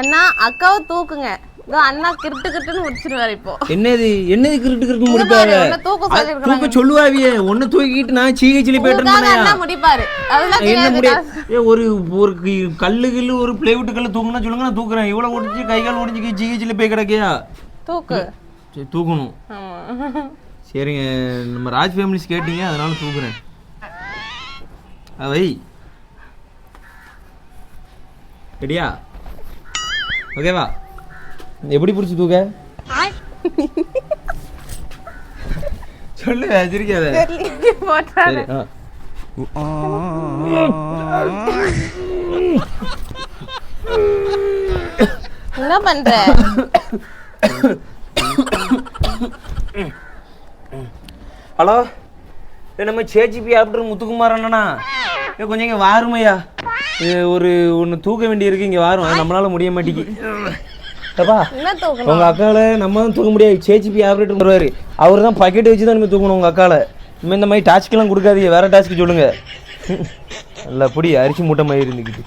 அண்ணா அக்காவை தூக்குங்க. இதோ அண்ணா கிருட்டு கிருட்டுன்னு முடிச்சிருவாரு இப்போ. என்னது? என்னது கிருட்டு கிருட்டு இங்க முடிப்பாங்க பாரு, உன்னை தூக்க சொல்லுவாவியே. ஒன்னு தூக்கிட்டு நான் போயிட்டு அண்ணா முடிப்பாரு. அதெல்லாம் என்ன ஒரு ஒரு கல்லு கில்லு ஒரு பிளைவுட் கல்லு தூக்குனா சொல்லுங்க நான் தூக்குறேன். இவ்வளவு ஒடிச்சு கை கால் ஒடிச்சு ஜிஹெச்சில் போய் கிடக்கையா? தூக்கு. சரி தூக்கணும். சரிங்க நம்ம ராஜ் ஃபேமிலிஸ் கேட்டீங்க அதனால தூக்குறேன். ஆ, வை. ரெடியா? ஓகேவா? எப்படி பிடிச்சி தூக்க? சொல்லு வச்சிருக்காத சரி ஆ. என்ன பண்ற? ஹலோ நம்ம சேச்சிபி ஆப்டர் முத்துக்குமார் அண்ணனா? கொஞ்சம் இங்கே வாருமையா. ஒரு ஒன்று தூக்க வேண்டியிருக்கு இங்கே வாரும் அது நம்மளால முடிய மாட்டேங்கி. ஏப்பா என்ன தூக்கணும்? உங்க அக்கால நம்ம தான் தூக்க முடியாது. சேச்சிபி ஆப்ரேட்டர் வருவாரு. அவர் தான் பக்கெட் வச்சு தான் நம்ம தூக்கணும் உங்க அக்கால. இனிமே இந்த மாதிரி டாஸ்க்கெல்லாம் கொடுக்காதீங்க. வேற டாஸ்க்கு சொல்லுங்க. நல்லா புடி அரிசி மூட்டை மாதிரி இருந்துக்கிட்டு